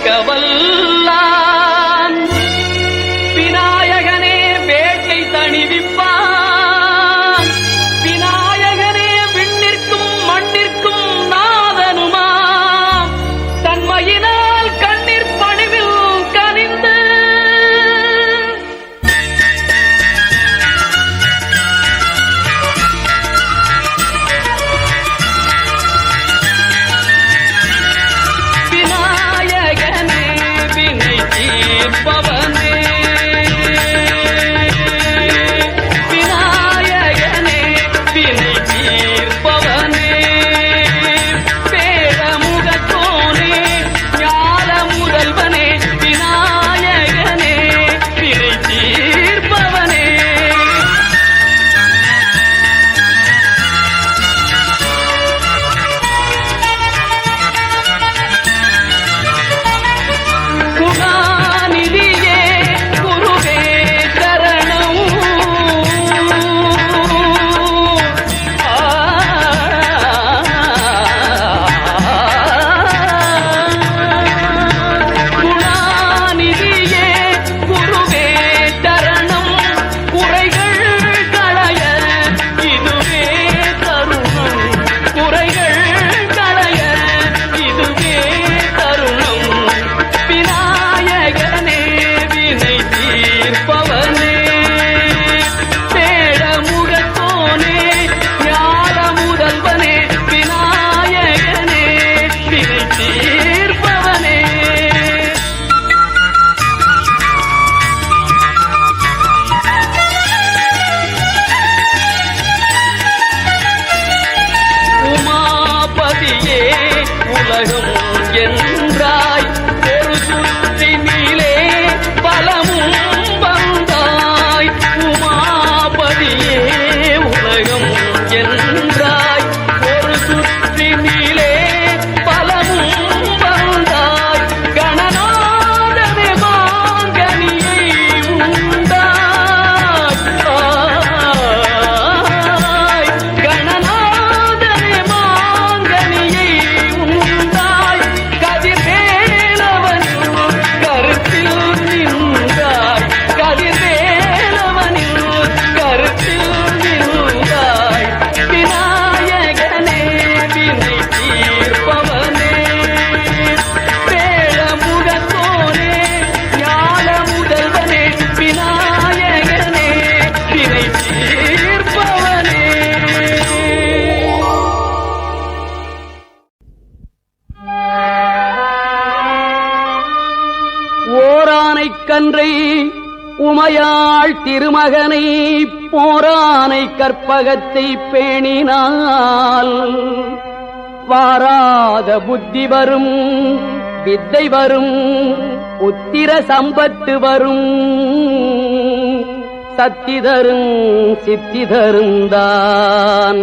கவல் உலகம் என்றாய் திருமகனை போரானை கற்பகத்தை பேணினால் வாராத புத்தி வரும் வித்தை வரும் உத்திர சம்பத்து வரும். சத்தி தரும் சித்தி தருந்தான்.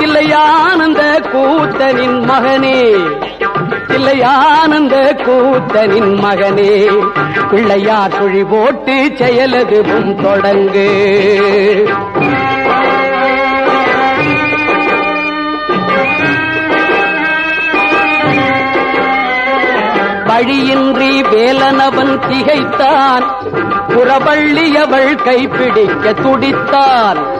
இல்லையானந்த கூத்தனின் மகனே. இல்லையானந்த கூத்தனின் மகனே. பிள்ளையார் சுழி போட்டு செயலதுவும் தொடங்கு. வழியின்றி வேலனவன் திகைத்தான். புறவள்ளியவள் கைப்பிடிக்க துடித்தான்.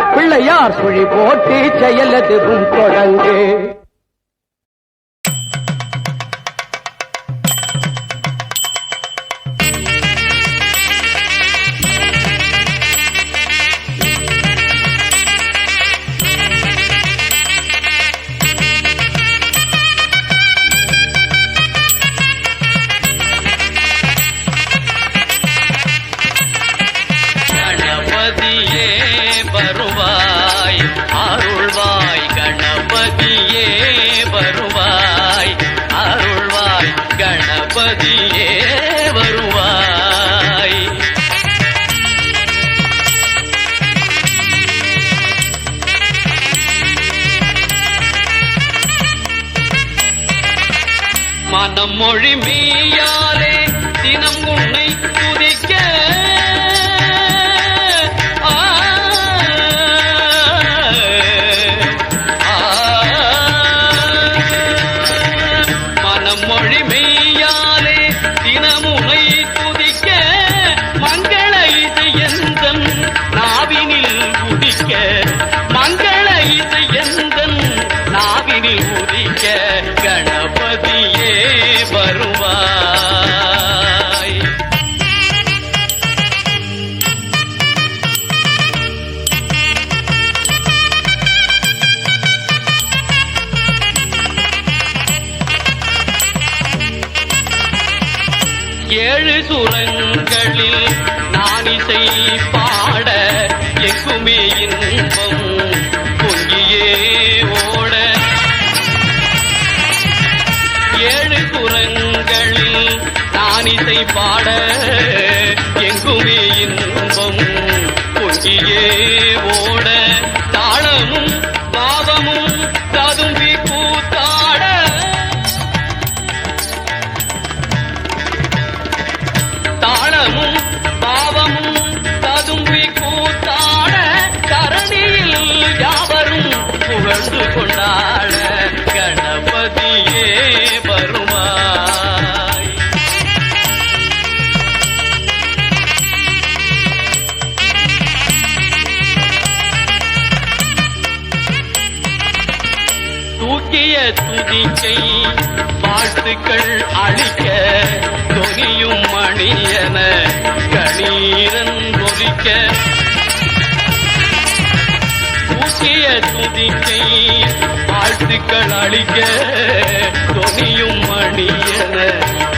பிள்ளையார் சுழி போட்டு செயலதுவும் தொடங்கு. மனம் மொழி மீயாலே சுரங்களில் நான் தாளமும் மதிக்கை வாழ்த்துக்கள் அளிக்க தொனியும் மணியன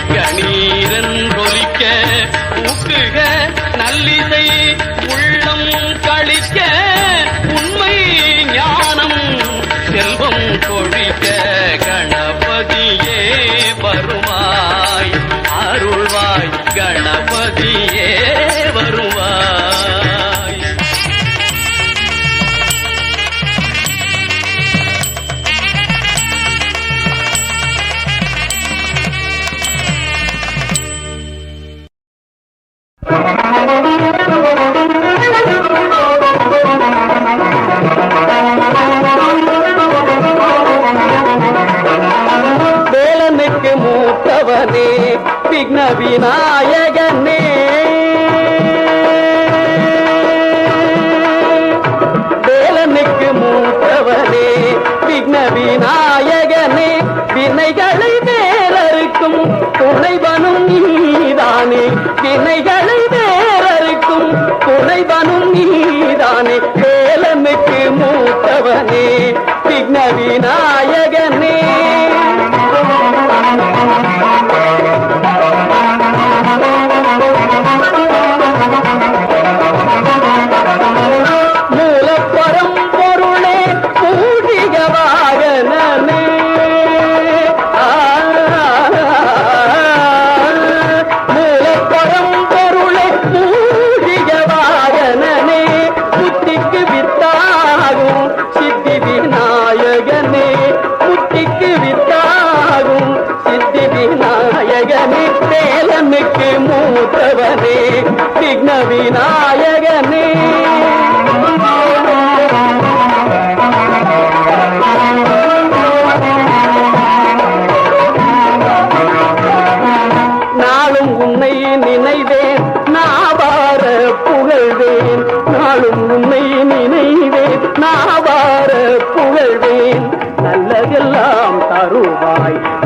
கணீரன் ஒலிக்க ஊக்குக நல்லிசை உள்ளம் கழிக்க உண்மை ஞானம் செல்வம் கொழிக்க கணபதியே வருவாய் அருள்வாய் கண வல்லவனே விக்ன விநாயகனே. வேலனுக்கு மூத்தவனே விக்ன விநாயகனே. வினைகளை வேலருக்கும் துணைவனும் நீதானே. வினைகளை வேலருக்கும் துணைவனும் நீதானே. வேலனுக்கு மூத்தவனே விக்ன விநாயகனே.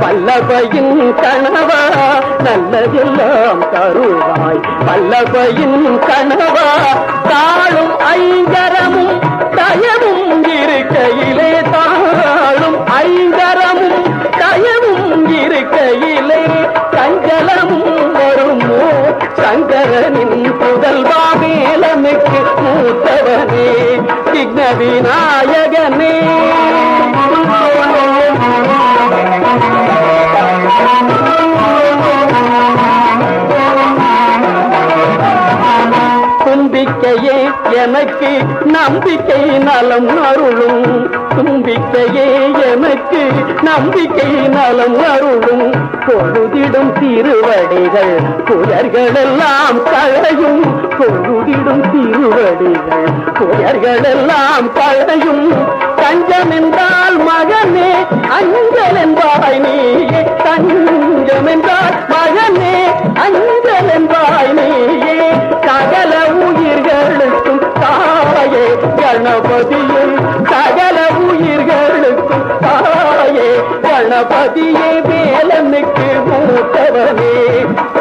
வல்லபையின் கணவா நல்லதெல்லாம் தருவாய். வல்லபையின் கணவா தாழும் ஐங்கரமும் தயவும் இருக்கையிலே தாழும் ஐங்கரமும் தயவும் இருக்கையிலே சஞ்சலமும் வருமோ? சங்கரனின் புதல்வா வேலனுக்கு மூத்தவனே விநாயகனே தும்பிக்கையே எனக்கு நம்பிக்கை நலம் அருளும். தும்பிக்கையே எனக்கு நம்பிக்கை நலம் அருளும். பொழுதிடும் திருவடிகள் புயர்களெல்லாம் கழையும் பொழுதிடும் திருவடிகள் புயர்களெல்லாம் கழையும் தஞ்சம் என்றால் மகனே அஞ்சல் என்பாய் நீ. தஞ்சம் என்றால் மகனே அஞ்சல் என்பாய் நீ. சகல உயிர்களுக்கும் தாயே கணபதியும் சகல உயிர்களுக்கும் தாயே கணபதியே வேலனுக்கு மூத்தவனே.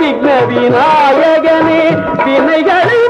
விக்ன விநாயகனே வினைகளை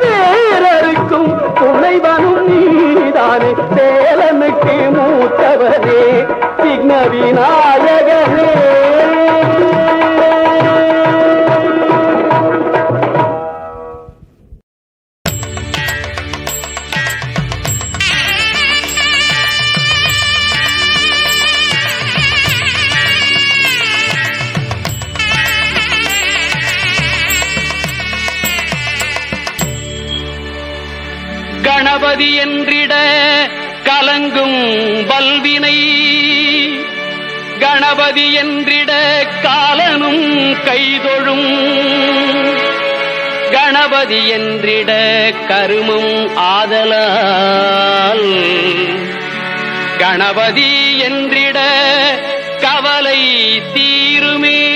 கணபதி என்றிட கருமம் ஆதலால். கணபதி என்றிட கவலை தீருமே.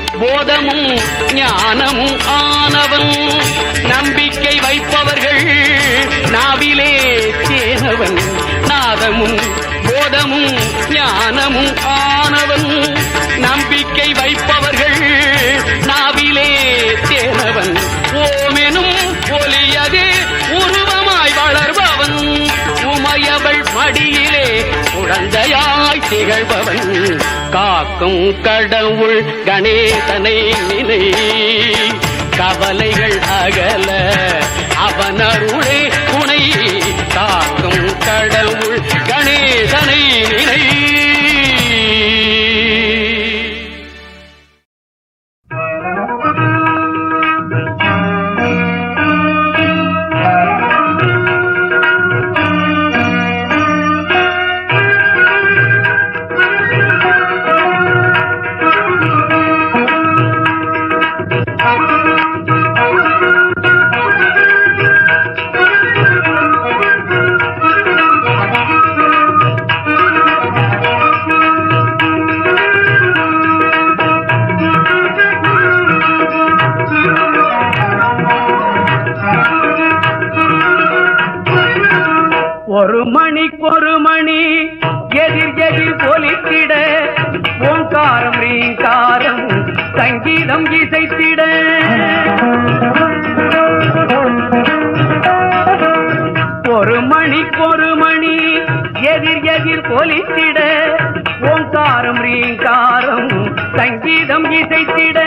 போதமும் ஞானமும் ஆனவன். நம்பிக்கை வைப்பவர்கள் நாவிலே தேனவன் நாதமும் போதமும் ஞானமும் ஆனவன். நம்பிக்கை வைப்பவர்கள் நாவிலே தேனவன் ஓமெனும் ஒலியது உருவமாய் வளர்பவன். உமையவள் மடியிலே குழந்தையாய் திகழ்பவன் காக்கும் கடவுள் கணேசனை நிலை கவலைகள் அகல அவன் அருளை ஒரு மணிக்கொரு மணி. எதிர் எதிர் ஒலித்திட. ஓங்காரம் ரீங்காரம் சங்கீதம் இசைத்திட. ஒரு மணிக்கொரு மணி. எதிர் எதிர் ஒலித்திட. ஓங்காரம் ரீங்காரம் சங்கீதம் இசைத்திட.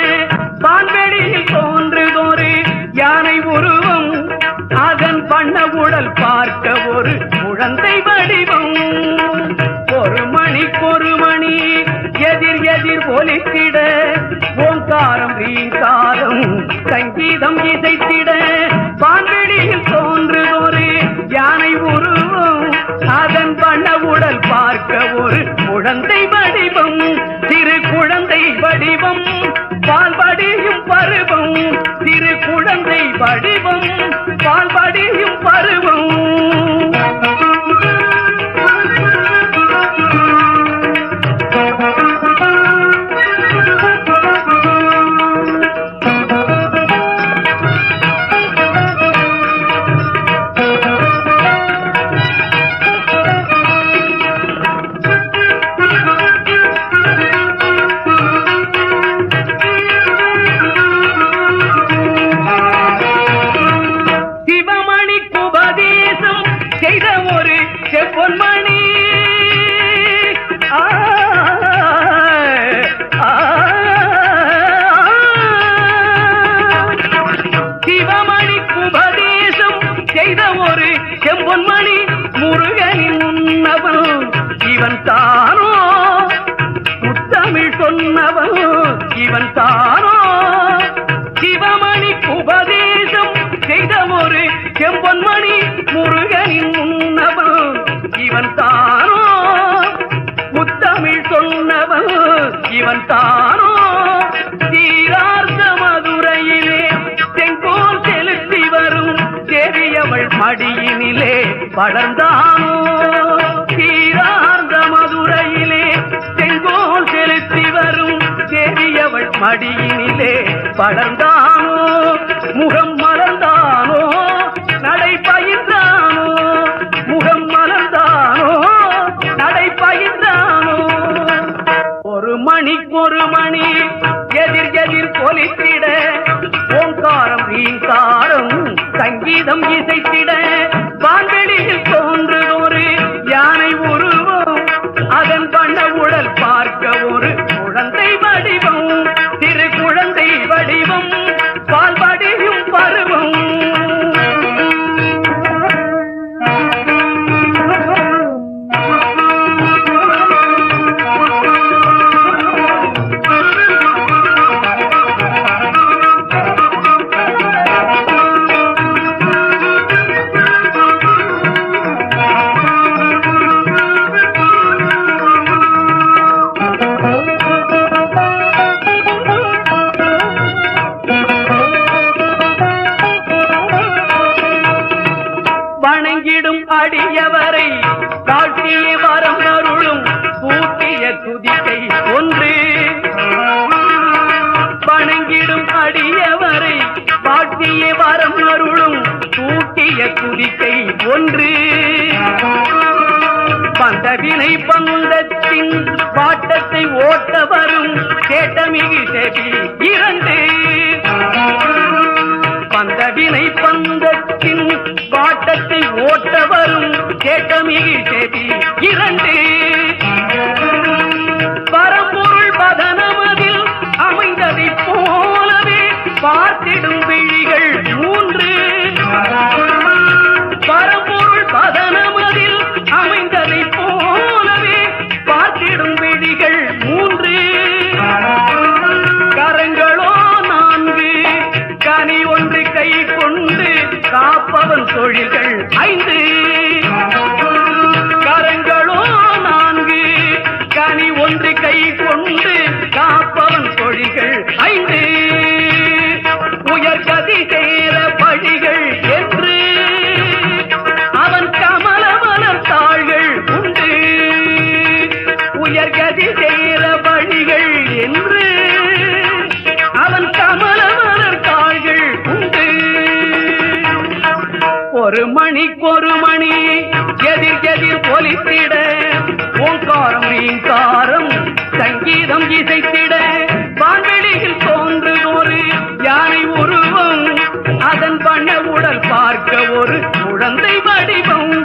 பான்வெளியில் தோன்றுதோறு யானை உருவம். அதன் பண்ண உடல் பார்க்க ஒரு தந்தை வடிவம். ஒரு மணி ஒரு மணி எதிர் எதிர் ஒலித்திட. ஓங்காரம் ரீங்காரம் சங்கீதம் இசைத்திட. தமிழ் சொன்னவன் இவன் தானோ? தீரார்த்த மதுரையிலே செங்கோல் செலுத்தி வரும் தெரியவள் மடியினிலே வளர்ந்தானோ தீரார்ந்த மதுரையிலே செங்கோல் செலுத்தி வரும் தெரியவள் மடியினிலே வளர்ந்தானோ முகம் இசை வணங்கிடும் அடியவரை தாழ்த்திய வரம் அருளும் கூட்டிய குதிகை ஒன்று. வணங்கிடும் அடியவரை தாழ்த்திய வரம் அருளும் கூட்டிய குதிகை ஒன்று. பந்தவினை பந்தத்தின் பாட்டத்தை ஓட்ட வரும் கேட்டமிகு செவி இரண்டு. பந்தவினை பந்தத்தின் உள்ளத்தை ஓட்ட வரும் கேட்டமிகு செவி இரண்டு ஒரு மணிக்கொரு மணி. எதிர் எதிர் பொலித்திட. ஓங்காரம் ரீங்காரம் சங்கீதம் இசைத்திட. வான்வெளியில் தோன்று ஒரு யானை உருவம். அதன் பண்ண உடல் பார்க்க ஒரு குழந்தை வடிவம்.